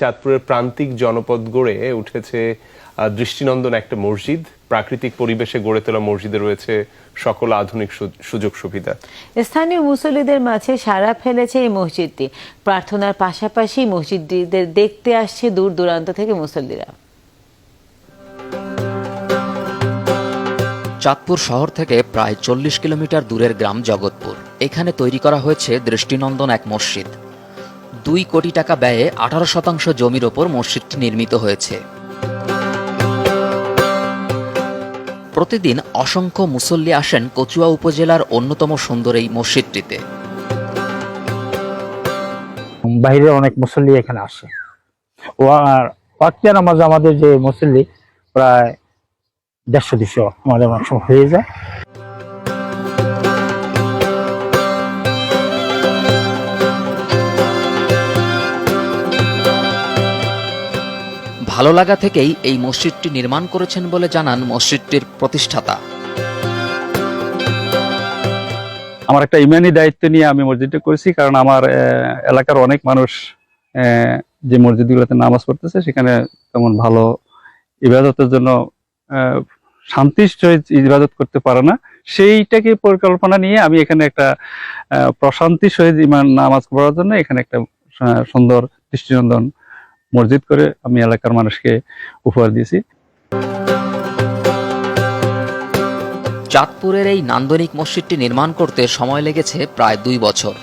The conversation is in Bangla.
চাঁদপুরের প্রান্তিক জনপদ গড়ে উঠেছে আহ, দৃষ্টিনন্দন একটা মসজিদ। প্রাকৃতিক পরিবেশে গড়ে তোলা মসজিদে রয়েছে সকল আধুনিক সু- সুযোগ সুবিধা। স্থানীয় মুসল্লিদের মাঝে সাড়া ফেলেছে এই মসজিদটি। প্রার্থনার পাশাপাশি মসজিদটিদের দেখতে আসছে দূর দূরান্ত থেকে মুসল্লিরা। চাঁদপুর শহর থেকে প্রায় চল্লিশ কিলোমিটার দূরের গ্রাম জগৎপুর। এখানে তৈরি করা হয়েছে দৃষ্টিনন্দন এক মসজিদ। দুই কোটি টাকা ব্যয়ে আঠারো শতাংশ জমির ওপর মসজিদটি নির্মিত হয়েছে। প্রতিদিন অসংখ্য মুসল্লি আসেন কচুয়া উপজেলার অন্যতম সুন্দর এই মসজিদটিতে। বাইরে অনেক মুসল্লি এখানে আসে। ও আর ওয়াক্তিয়া নামাজ আমাদের যে মুসল্লি প্রায় দেড়শো, দুশো, আমাদের হয়ে যায়। ভালো লাগা থেকেই এই মসজিদটি নির্মাণ করেছেন বলে জানান মসজিদটির প্রতিষ্ঠাতা। আমার একটা ইমানি দায়িত্ব নিয়ে আমি মসজিদটা করেছি, কারণ আমার এলাকার অনেক মানুষ যে মসজিদগুলোতে নামাজ পড়তেছে, সেখানে তেমন ভালো ইবাদতের জন্য শান্তির সহিত ইবাদত করতে পারে না। সেইটাকে পরিকল্পনা নিয়ে আমি এখানে একটা প্রশান্তির সহিত ইমান, নামাজ পড়ার জন্য এখানে একটা সুন্দর দৃষ্টিনন্দন মসজিদ করে আমি এলাকার মানুষকে উপহার দিয়েছি। চাঁদপুরের এই নান্দনিক মসজিদটি নির্মাণ করতে সময় লেগেছে প্রায় দুই বছর।